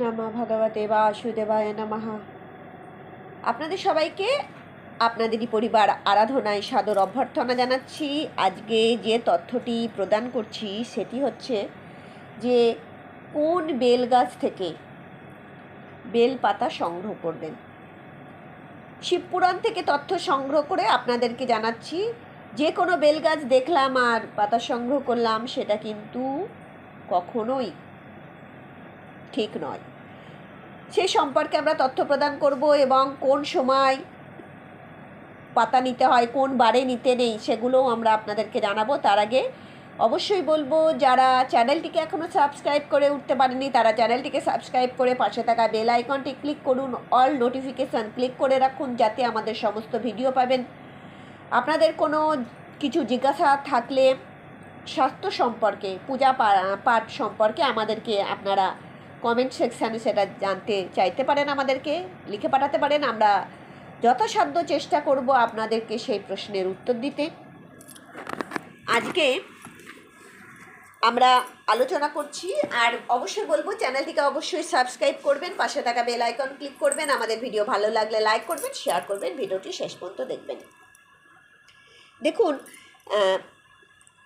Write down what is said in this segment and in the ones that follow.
নমঃ ভগবতে বাসুদেবায় নমঃ। আপনাদের সবাইকে, আপনাদেরই পরিবার আরাধনায় সাদর অভ্যর্থনা জানাচ্ছি। আজকে যে তথ্যটি প্রদান করছি, সেটি হচ্ছে যে কোন বেল গাছ থেকে বেল পাতা সংগ্রহ করবেন? শিবপুরাণ থেকে তথ্য সংগ্রহ করে আপনাদেরকে জানাচ্ছি, যে কোনো বেল গাছ দেখলাম আর পাতা সংগ্রহ করলাম, সেটা কিন্তু কখনোই ঠিক নয়। সে সম্পর্কে আমরা তথ্য প্রদান করব এবং কোন সময় পাতা নিতে হয়, কোন বারে নিতে নেই সেগুলোও আমরা আপনাদেরকে জানাব। তার আগে অবশ্যই বলব, যারা চ্যানেলটিকে এখনও সাবস্ক্রাইব করে উঠতে পারেনি তারা চ্যানেলটিকে সাবস্ক্রাইব করে পাশে থাকা বেল আইকনটি ক্লিক করুন, অল নোটিফিকেশান ক্লিক করে রাখুন, যাতে আমাদের সমস্ত ভিডিও পাবেন। আপনাদের কোনো কিছু জিজ্ঞাসা থাকলে স্বাস্থ্য সম্পর্কে, পূজা পাঠ সম্পর্কে আমাদেরকে আপনারা কমেন্ট সেকশানে সেটা জানতে চাইতে পারেন আমাদেরকে, লিখে পাঠাতে পারেন। আমরা যথাসাধ্য চেষ্টা করব আপনাদেরকে সেই প্রশ্নের উত্তর দিতে। আজকে আমরা আলোচনা করছি আর অবশ্যই বলব, চ্যানেলটিকে অবশ্যই সাবস্ক্রাইব করবেন, পাশে থাকা বেল আইকন ক্লিক করবেন। আমাদের ভিডিও ভালো লাগলে লাইক করবেন, শেয়ার করবেন, ভিডিওটি শেষ পর্যন্ত দেখবেন। দেখুন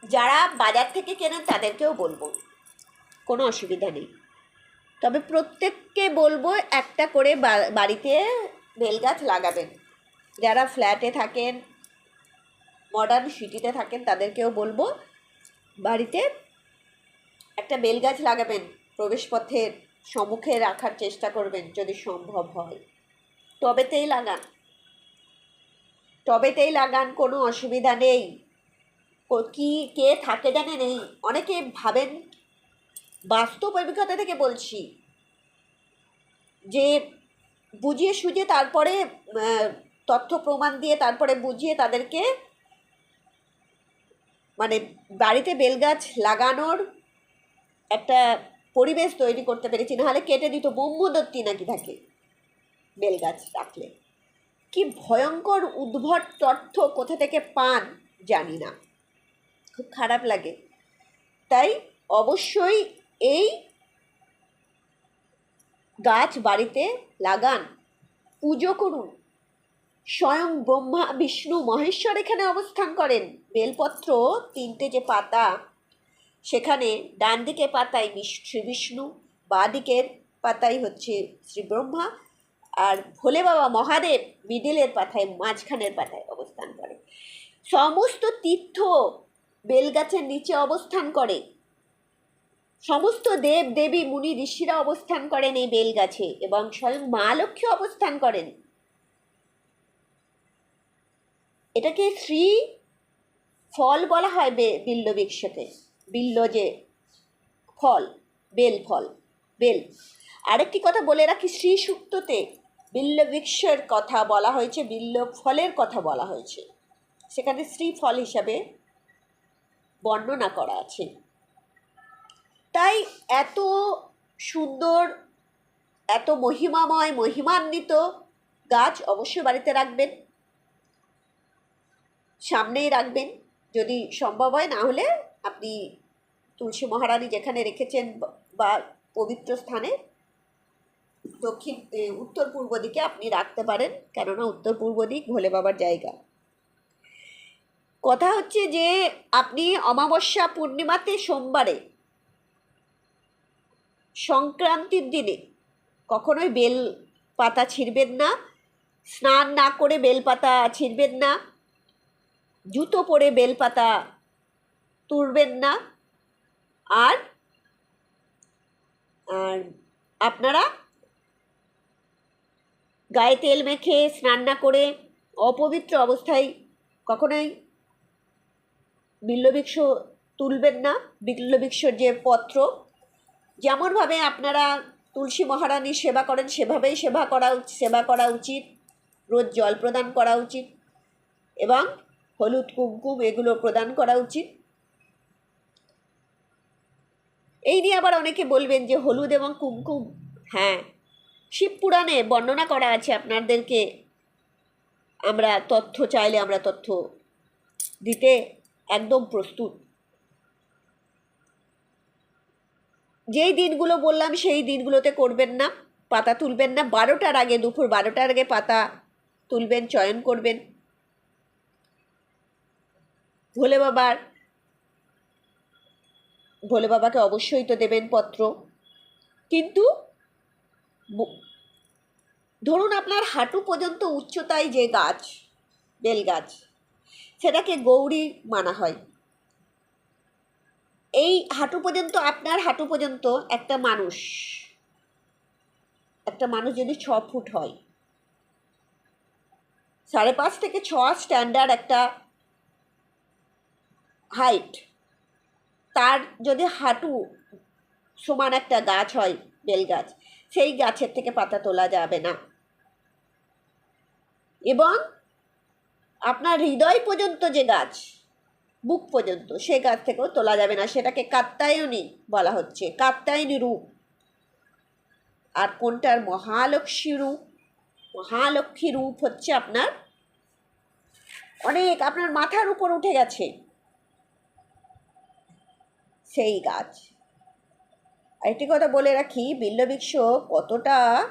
যারা বাজার থেকে কেনেন তাদেরকেও বলব, কোনো অসুবিধা নেই। তবে প্রত্যেককে বলব একটা করে বাড়িতে বেলগাছ লাগাবেন। যারা ফ্ল্যাটে থাকেন মডার্ন সিটিতে থাকেন, তাদেরকেও বলব বাড়িতে একটা বেলগাছ লাগাবেন। প্রবেশপথের সম্মুখে রাখার চেষ্টা করবেন যদি সম্ভব হয়। টবেতেই লাগান। টবেতেই লাগান, কোনো অসুবিধা নেই। কি, কে থাকে জানেন এই? অনেকে ভাবেন বাস্তব অভিজ্ঞতা থেকে বলছি। যে বুঝিয়ে সুঝে তারপরে তথ্য প্রমাণ দিয়ে তারপরে বুঝিয়ে তাদেরকে মানে বাড়িতে বেলগাছ লাগানোর একটা পরিবেশ তৈরি করতে পেরেছি। নাহলে কেটে দিত, ব্রহ্মদত্তি নাকি থাকে বেলগাছ রাখলে। কি ভয়ঙ্কর উদ্ভট তথ্য কোথা থেকে পান জানি না। খুব খারাপ লাগে। তাই অবশ্যই এই গাছ বাড়িতে লাগান, পুজো করুন। স্বয়ং ব্রহ্মা, বিষ্ণু, মহেশ্বর এখানে অবস্থান করেন। বেলপত্র, তিনটে যে পাতা, সেখানে ডান দিকে পাতায় শ্রী বিষ্ণু, বাঁ দিকের পাতায় হচ্ছে শ্রী ব্রহ্মা, আর ভোলে বাবা মহাদেব মিডিলের পাতায়, মাঝখানের পাতায় অবস্থান করে। সমস্ত তীর্থ বেলগাছের নিচে অবস্থান করে। সমস্ত দেব, দেবী, মুনি, ঋষিরা অবস্থান করেন এই বেলগাছে এবং স্বয়ং মা লক্ষ্মী অবস্থান করেন। এটাকে শ্রী ফল বলা হয় বিল্ল বৃক্ষকে। বিল্ল যে ফল, বেল ফল, বেল। আরেকটি কথা বলে রাখি শ্রী সুক্ততে বিল্ল বৃক্ষের কথা বলা হয়েছে, বিল্ল ফলের কথা বলা হয়েছে। সেখানে শ্রী ফল হিসাবে বর্ণনা করা আছে। তাই এত সুন্দর, এত মহিমাময়, মহিমান্বিত গাছ অবশ্যই বাড়িতে রাখবেন। সামনেই রাখবেন। যদি সম্ভব হয়, না হলে আপনি তুলসী মহারানী যেখানে রেখেছেন বা- পবিত্র স্থানে, দক্ষিণ উত্তর পূর্ব দিকে আপনি রাখতে পারেন। কেননা উত্তর পূর্ব দিক ভোলে বাবার জায়গা। কথা হচ্ছে যে, আপনি অমাবস্যা পূর্ণিমাতে সোমবারে সংক্রান্তির দিনে কখনোই বেল পাতা ছিঁড়বেন না, স্নান না করে বেলপাতা ছিঁড়বেন না, জুতো পরে বেলপাতা তুলবেন না। আর আর আপনারা গায়ে তেল মেখে স্নান না করে অপবিত্র অবস্থায় কখনোই বিল্লবৃক্ষ তুলবেন না। বিল্লবৃক্ষর যে পত্র যেমনভাবে আপনারা তুলসী মহারানীর সেবা করেন, সেভাবেই সেবা করা সেবা করা উচিত। রোজ জল প্রদান করা উচিত এবং হলুদ কুমকুম এগুলো প্রদান করা উচিত। এই নিয়ে আবার অনেকে বলবেন যে হলুদ এবং কুমকুম হ্যাঁ শিব পুরাণে বর্ণনা করা আছে আপনাদেরকে। আমরা তথ্য চাইলে আমরা তথ্য দিতে একদম প্রস্তুত। যেই দিনগুলো বললাম, সেই দিনগুলোতে করবেন না, পাতা তুলবেন না। বারোটার আগে, দুপুর বারোটার আগে পাতা তুলবেন, চয়ন করবেন। ভোলে বাবার, ভোলে বাবাকে অবশ্যই তো দেবেন পত্র। কিন্তু ধরুন আপনার হাঁটু পর্যন্ত উচ্চতায় যে গাছ, বেল গাছ, সেটাকে গৌরী মানা হয়। এই হাঁটু পর্যন্ত, আপনার হাঁটু পর্যন্ত একটা মানুষ একটা মানুষ যদি ছ ফুট হয়, সাড়ে পাঁচ থেকে ছ স্ট্যান্ডার্ড একটা হাইট তার যদি হাঁটু সমান একটা গাছ হয়, বেল গাছ, সেই গাছের থেকে পাতা তোলা যাবে না। এবং আপনার হৃদয় পর্যন্ত যে গাছ বুক পর্যন্ত, সে গাছ থেকেও তোলা যাবে না। সেটাকে কাত্তায়নী বলা হচ্ছে। কাত্তায়নী রূপ। আর কোনটার মহালক্ষ্মী রূপ? মহালক্ষ্মী রূপ হচ্ছে আপনার অনেক, আপনার মাথার উপর উঠে গেছে। সেই গাছ। আরেকটি কথা বলে রাখি বিল্লবৃক্ষ কতটা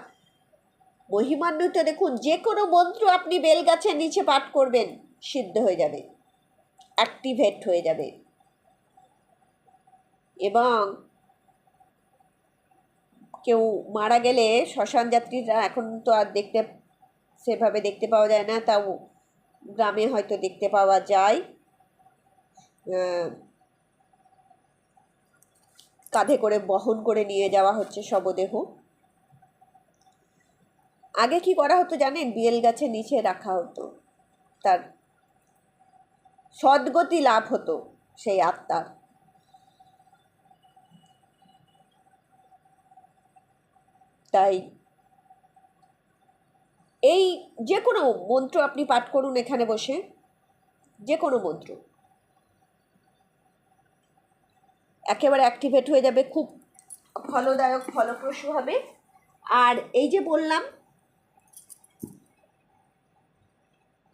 মহিমান্বিত দেখুন, যে কোনো মন্ত্র আপনি বেলগাছের নিচে পাঠ করবেন, সিদ্ধ হয়ে যাবে। অ্যাক্টিভেট হয়ে যাবে। এবং কেউ মারা গেলে শ্মশান যাত্রীরা এখন তো আর দেখতে, সেভাবে দেখতে পাওয়া যায় না, তাও গ্রামে হয়তো দেখতে পাওয়া যায়। কাঁধে করে বহন করে নিয়ে যাওয়া হচ্ছে শবদেহ। আগে কি করা হতো জানেন? বিয়েল গাছের নিচে রাখা হতো। তার সদ্গতি লাভ হতো সেই আত্মার। তাই এই যে কোনো মন্ত্র আপনি পাঠ করুন এখানে বসে। যে কোনো মন্ত্র। একেবারে অ্যাক্টিভেট হয়ে যাবে, খুব ফলদায়ক, ফলপ্রসূ হবে। আর এই যে বললাম,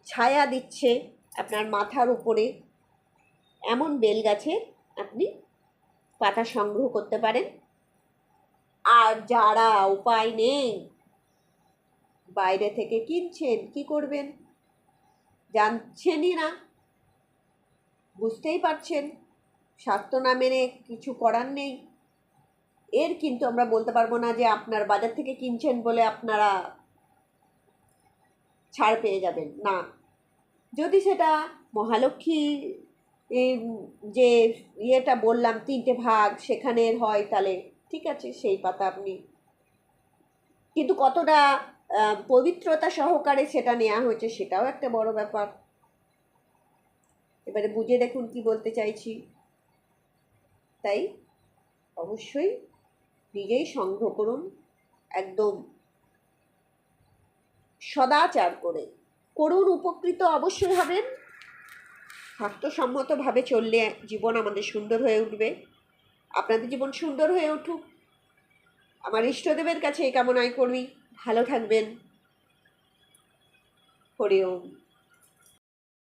ছায়া দিচ্ছে আপনার মাথার উপরে এমন বেল গাছে আপনি পাতা সংগ্রহ করতে পারেন। আর যারা উপায় নেই, বাইরে থেকে কিনছেন, কি করবেন? জানছেনই না। বুঝতেই পারছেন স্বাস্থ্য না মেনে কিছু করার নেই। এর কিন্তু আমরা বলতে পারব না যে আপনার বাজার থেকে কিনছেন বলে আপনারা ছাড় পেয়ে যাবেন। না। যদি সেটা মহালক্ষ্মী যে ইয়েটা বললাম, তিনটে ভাগ, সেখানের হয় তাহলে ঠিক আছে, সেই পাতা আপনি। কিন্তু কতটা পবিত্রতা সহকারে সেটা নেওয়া হয়েছে সেটাও একটা বড় ব্যাপার। এবারে বুঝে দেখুন কি বলতে চাইছি। তাই অবশ্যই নিজেই সংগ্রহ করুন, একদম সদাচার করে। করুন উপকৃত অবশ্যই হবেন। স্বাস্থ্যসম্মতভাবে চললে জীবন আমাদের সুন্দর হয়ে উঠবে। আপনাদের জীবন সুন্দর হয়ে উঠুক। আমার ইষ্টদেবের কাছে এই কামনাই করি। ভালো থাকবেন। হরি ওম।